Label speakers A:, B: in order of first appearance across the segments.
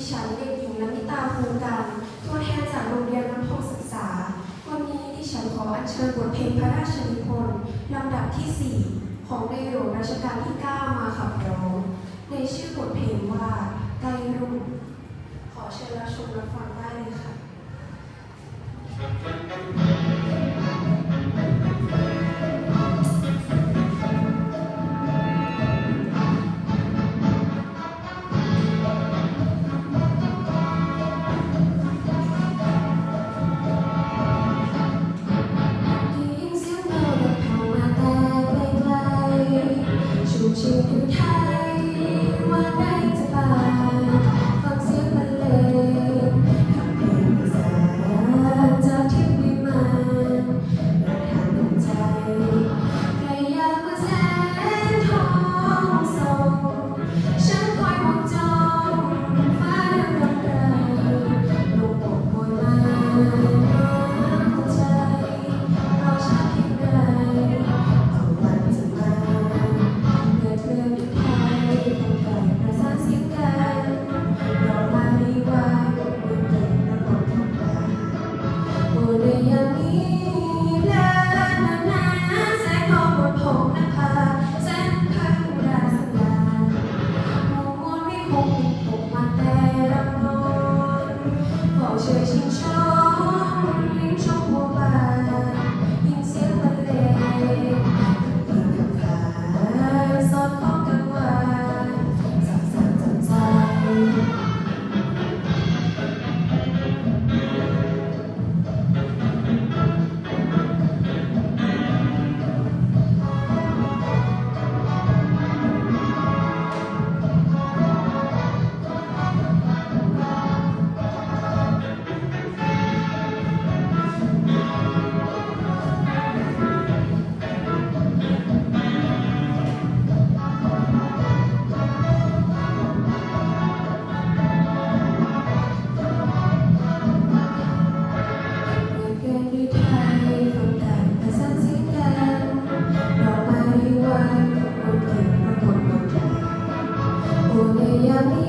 A: ดิฉันเด็กหญิงนมิตาภูมิการตัวแทนจากโรงเรียนน้ำพงศึกษา วันนี้ดิฉันขออัญเชิญบทเพลงพระราชนิพนธ์ลำดับที่ 4 ของในหลวงรัชกาลที่ 9 มาขับร้องในชื่อบทเพลงว่าไกลรุ่งขอเชิญรับชมรับฟัง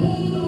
A: You.